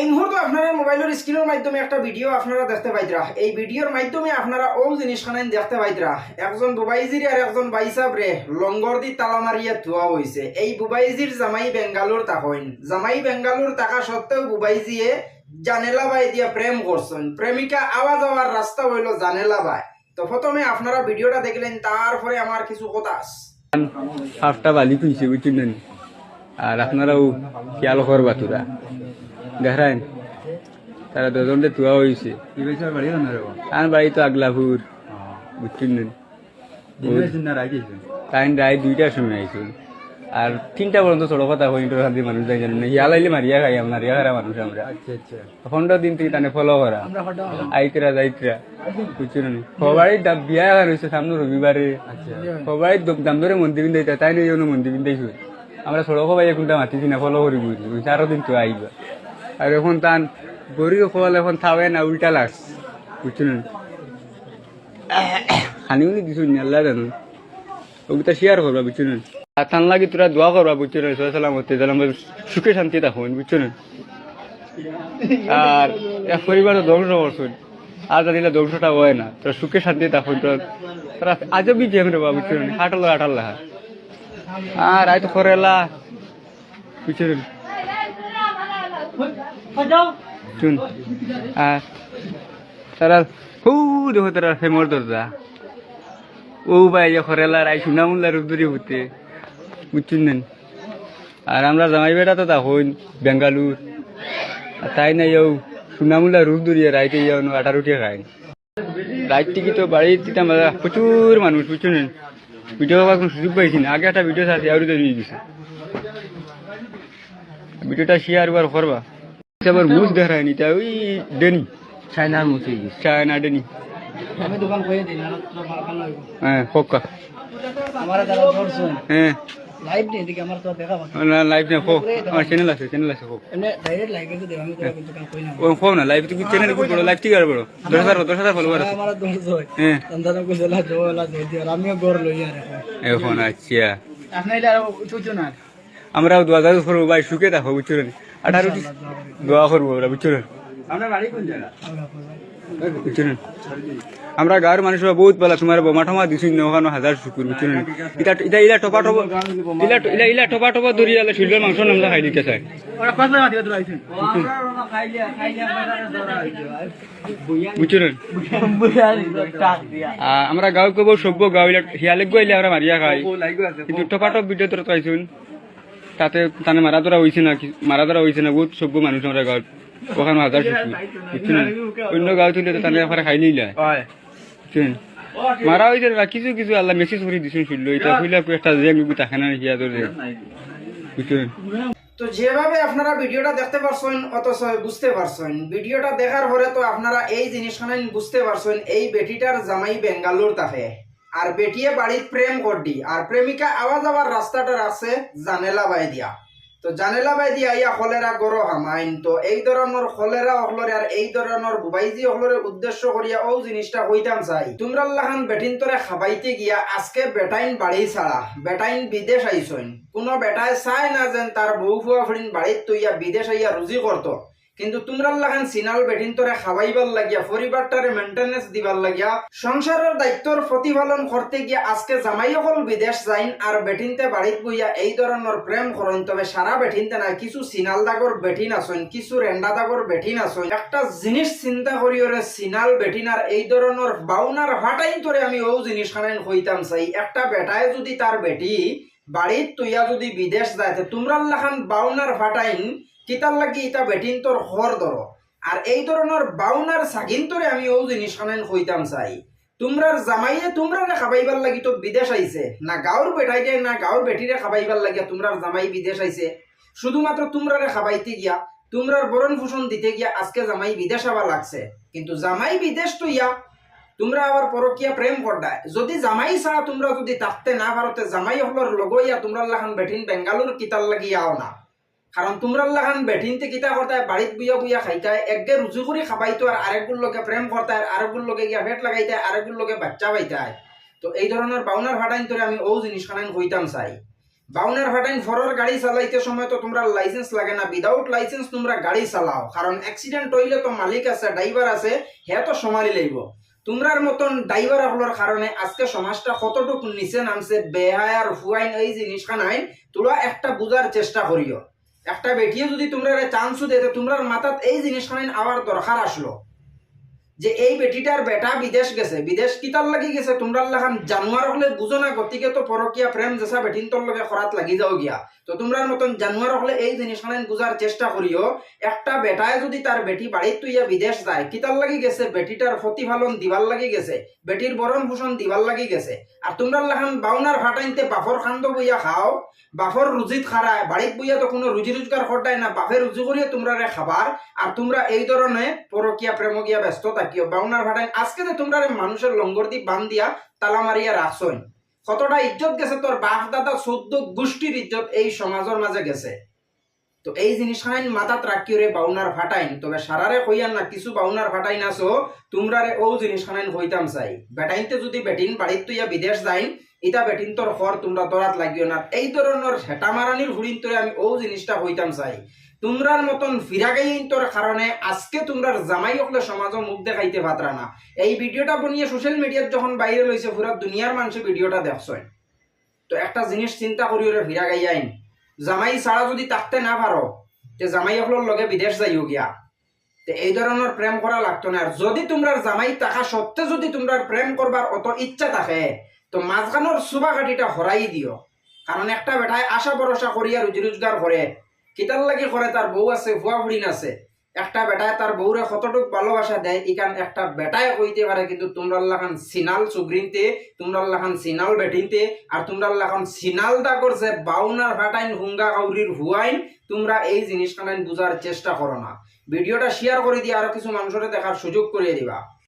এই মুহূর্তে আপনারা মোবাইলের স্ক্রিনের মাধ্যমে একটা ভিডিও আপনারা দেখতে পাইতরা। এই ভিডিওর মাধ্যমে আপনারা ও জিনিস খানেন দেখতে পাইতরা। একজন বুবাইজির আর একজন বাইসাব রে লঙ্গর দি তালা মারিয়া ধোয়া হয়েছে এই বুবাইজির জামাই বেঙ্গালোর তাকইন জামাই বেঙ্গালোর থাকা সত্ত্বেও বুবাইজিয়ে জানেলা বাই দিয়া প্রেম করছেন। প্রেমিকা আওয়া যাওয়ার রাস্তা হইল জানেলা বাই। তো প্রথমে আপনারা ভিডিওটা দেখলেন, তারপরে আমার কিছু কথা হাফটা বালি খুঁজছে, বুঝছেন আর আপনারাও খেয়াল করবা তোরা। দেখান তারা দুজনটা তুয়া হয়েছে আর বাড়ি তো আগলাপুর বুঝছেন টাইম রায় দুইটার সময় আইসুন আর তিনটা পর্যন্ত ছোট কথা হই শান্তি মানুষ যাই জানেন না? হিয়াল আইলে মারিয়া খাই আমরা রিয়া খারা মানুষ আমরা। পনেরো দিন থেকে টানে ফলো করা আইতরা যাইতরা বুঝছেন না? সবাই বিয়া হয়েছে সামনে রবিবারে সবাই দাম ধরে মন্দির বিন্দাইতা তাই নিয়ে মন্দির বিন্দাইছো আমরা সড়ক ভাই কোনটা মাতিছি না ফলো করি বুঝি চারো দিন তো আইবা আর এখন তান গরিব ফল এখন থাবে না, উল্টা লাস হানিও নি দিছো আল্লাহ জানো ওগুলা শেয়ার করবা, বুঝছেন? আর তান লাগি তোরা দোয়া করবা, বুঝছেন? সালামতে জানাম সুখে শান্তি থাকুন, বুঝছেন? আর এক পরিবার ধ্বংস করছেন। আর জানিলে ধ্বংসটা হয় না। তোরা সুখে শান্তি থাকুন, তোরা আজও বি জেম রে বাবা বুঝছেন? হাঁটাল হাঁটাল। আর আয় তো করেলা বুঝছেন? শুন, আর তারা হু দেখো তারা ফেমর দরজা। ও ভাই যে খরেলা রাই সুনামুল্লা রুদ্রি হতে নেন? আর আমরা জামাই বেটা তো তখন বেঙ্গালুর। আর তাই না ইউ সুনামুল্লা রূপ দূরিয়ে রাইতে যাও আটা রুটি খাই রাইত থেকে তো বাড়ির দিতাম প্রচুর মানুষ, বুঝছেন ভিডিও হওয়ার কোনো সুযোগ পাইছি না, আগে একটা ভিডিও আছে, আরও দিয়ে দিছে। ভিডিওটা শেয়ার বার করবা। আবার মুখ দেখায় নি তা ওই ডেনি। চাইনার মুখে চায়না ডেনি। আমি দোকান না ভালো লাগবে হ্যাঁ হোকা আমার যারা ধরছেন হ্যাঁ। লাইভ নেই দেখি আমার তো দেখা পাচ্ছি লাইভ না হোক আমার চ্যানেল আছে চ্যানেল আছে হোক এমনি ডাইরেক্ট লাইভে তো দেখো আমি কিন্তু দোকান করি না ও হোক না লাইভ তুমি চ্যানেল খুব বড় লাইভ ঠিক আছে বড়। দশ হাজার দশ হাজার ফলোয়ার আছে। আমার ধরছ হ্যাঁ। সন্তান কো জেলা জোলা দে দিয়ে আমিও লই আর এখন। আচ্ছা। আপনি এটা চুচু না? আমরাও দোয়া দাদু করব ভাই সুখে থাকো বুঝছ না আঠারো দোয়া করব আমরা বুঝছ আমরা গাঁর মানুষরা বহুত বেলা তোমার বোমা ঠমা দিছি নখানো হাজার শুকুর বুঝছ ইটা ইটা ইলা টপা টপ ইলা ইলা ইলা টপা টপা ধরি আলে মাংস নামলা খাই দিতে চাই। বুঝছ আমরা গাঁও কব সভ্য গাঁও ইলা হিয়ালে গইলে আমরা মারিয়া খাই। কিন্তু টপা টপ ভিডিও তোরা তো আইছুন তাতে তানে মারা ধরা হইছে না মারা ধরা হইছে না বহুত সভ্য মানুষ আমরা গাঁৱত। ওখানে হাজার অন্য গাঁও তুলে তো তানে এখানে খাই নিলা। বুঝছেন মারা হয়েছে কিছু কিছু আল্লাহ মেসেজ করে দিছেন শুনলো। এটা কইলা একটা যে আমি তাকে না হিয়া ধরে বুঝছেন তো যেভাবে আপনারা ভিডিওটা দেখতে পারছেন অথচ বুঝতে পারছেন ভিডিওটা দেখার পরে তো আপনারা এই জিনিসখানে বুঝতে পারছেন এই বেটিটার জামাই বেঙ্গালোর থাকে। আর বেটিয়ে বাড়িত প্রেম করডি আর প্রেমিকা আওয়া যাওয়ার রাস্তাটার আছে জানেলা বাই দিয়া। তো জানেলা বাই দিয়া ইয়া হলেরা গরো হামাইন তো এই ধরনের হলেরা হলরে আর এই ধরনের বুবাইজি হলরে উদ্দেশ্য করিয়া ও জিনিসটা হইতাম চাই। তোমরা বেটিন তোরে খাবাইতে গিয়া আজকে বেটাইন বাড়ি ছাড়া বেটাইন বিদেশ আইসইন কোনো বেটায় চায় না যেন তার বউ ফুয়া ফুড়িন বাড়িত তুইয়া বিদেশ আইয়া রুজি করতো কিন্তু তোমরা লাগান সিনাল বেঠিন তোরে খাবাইবার লাগিয়া, পরিবারটারে মেনটেনেন্স দিবার লাগিয়া, সংসারের দায়িত্বর প্রতিপালন করতে গিয়া আজকে জামাই হল বিদেশ যাইন আর বেঠিনতে বাড়িত বইয়া এই ধরনের প্রেম করেন, তবে সারা বেঠিনতে না কিছু সিনাল দাগর বেঠিন আসেন কিছু রেন্ডা দাগর বেঠিন আসেন একটা জিনিস চিন্তা করি ওরে সিনাল বেঠিন আর এই ধরনের বাউনার হাটাই তোরে আমি ও জিনিস খানাইন হইতাম চাই, একটা বেটায় যদি তার বেটি বাড়িত তুইয়া যদি বিদেশ যায় তোমরা লাখান বাউনার ফাটাইন কিতার লাগি ইটা বেটিন তোর হর ধর আর এই ধরনের বাউনার সাগিন তোরে আমি ও জিনিস খানেন হইতাম চাই। তোমরার জামাইয়ে তোমরা না খাবাইবার লাগি তো বিদেশ আইছে। না গাঁর বেটাইতে, না গাঁর বেটিরে খাবাইবার লাগিয়া তোমরার জামাই বিদেশ আইছে। শুধুমাত্র তোমরারে খাবাইতে গিয়া তোমরার বরণ ভূষণ দিতে গিয়া আজকে জামাই বিদেশ আবার লাগছে। কিন্তু জামাই বিদেশ তো ইয়া তোমরা আবার পরকিয়া প্রেম করডায় যদি জামাই ছাড়া তোমরা যদি থাকতে না পারতে, জামাই হলর লগইয়া তোমরা লাখান বেঠিন বেঙ্গালুর কিতার লাগি আও না। কারণ তোমরা লাখান বেঠিনতে কিতা করতায় বাড়িত বুইয়া বুইয়া খাইতায় একগে রুজু করে খাবাইতো আর আরেকগুর লোকে প্রেম করতায় আর আরেকগুর লোকে গিয়া ভেট লাগাইতায় আরেকগুর লোকে বাচ্চা পাইতায় তো এই ধরনের পাওনার ভাটাইন তোরে আমি ও জিনিস খানাইন হইতাম চাই। বাউনার ফাটাইন ফরর গাড়ি চালাইতে সময় তো তোমরা লাইসেন্স লাগে না। উইদাউট লাইসেন্স তোমরা গাড়ি চালাও। কারণ অ্যাক্সিডেন্ট হইলে তো মালিক আছে ড্রাইভার আছে হে তো সমালি লাগব। তোমরার মতন ড্রাইভার হলোর কারণে আজকে সমাজটা কতটুকু নিচে নামছে বেহায়ার হুয়াইন এই জিনিস আইন তোরা একটা বুঝার চেষ্টা করিও। একটা বেটিয়ে যদি তোমরা চান্সও দেয় তোমরার মাথাত এই জিনিস খানাইন আবার দরকার আসলো। যে এই বেটিটার বেটা বিদেশ গেছে, বিদেশ কিতার লাগি গেছে? তোমরা লাখান জানুয়ার হলে বুঝো না গতিকে তো পরকিয়া প্রেম যেসা বেটিন তোর লগে খরাত লাগি যাও গিয়া। তো তোমরার মতন জানুয়ার হলে এই জিনিস বুঝার চেষ্টা করিও একটা বেটায় যদি তার বেটি বাড়ির তুইয়া বিদেশ যায় কিতার লাগি গেছে? বেটিটার প্রতিফলন দিবার লাগি গেছে বেটির বরণ ভূষণ দিবার লাগি গেছে। আর তোমরা লাখান বাউনার ফাটাইতে বাফর খান্দ বইয়া খাও বাফর রুজিত খারায় বাড়িত বইয়া তো কোনো রুজি রোজগার করতাই না, বাফে রুজি করিয়ে তোমরা খাবার আর তোমরা এই ধরনের পরকিয়া প্রেমকিয়া ব্যস্ত বাউনার আজকে যে তোমরা মানুষের লঙ্গর দি বান দিয়া তালা মারিয়া রাখছই কতটা ইজ্জত গেছে তোর বাপ, দাদা গোষ্ঠীর ইজ্জত এই সমাজের মাঝে গেছে। তো এই জিনিস খাইন রে বাউনার ফাটাইন তবে সারারে না, কিছু বাউনার ফাটাইন আছো তোমরা রে ও জিনিস হইতাম চাই। যদি বেটিন তুইয়া বিদেশ যাইন ইটা বেটিন তোর খর তোমরা লাগিও না। এই ধরনের হেটা মারানির হুড়িন আমি ও জিনিসটা হইতাম চাই। তোমরার মতন ফিরাগাইন তোর কারণে। আজকে তোমরার জামাই হকলে সমাজ মুখ দেখাইতে পাত্রা না। এই ভিডিওটা বনিয়ে সোশ্যাল মিডিয়াত যখন বাইরে লইছে পুরা দুনিয়ার মানুষে ভিডিওটা দেখছয় তো একটা জিনিস চিন্তা করি ওরে ফিরাগাই আইন। জামাই ছাড়া যদি থাকতে না পারো, তে জামাই হকলের লগে বিদেশ যাইও গিয়া। তে এই ধরনের প্রেম করা লাগতো না। আর যদি তোমরা জামাই থাকা সত্ত্বে যদি তোমরা প্রেম করবার অত ইচ্ছা থাকে, তো মাঝখানোর সুবা কাঠিটা হরাই দিও। কারণ একটা বেটায় আশা ভরসা করিয়া রুজি রোজগার করে কিতার লাগি করে তার বউ আছে ভুয়া ফুড়িন আছে একটা বেটায় তার বউরে কতটুক ভালোবাসা দেয় ইকান একটা বেটায় কইতে পারে কিন্তু তোমরা লাখান সিনাল সুগ্রিনতে তোমরা লাখান সিনাল বেটিনতে আর তোমরা লাখান সিনাল দা করছে বাউনার ফাটাইন হুঙ্গা কাউরির হুয়াইন তোমরা এই জিনিস কানাইন বুঝার চেষ্টা করো না ভিডিওটা শেয়ার করে দিয়ে আরও কিছু মানুষের দেখার সুযোগ করে দিবা।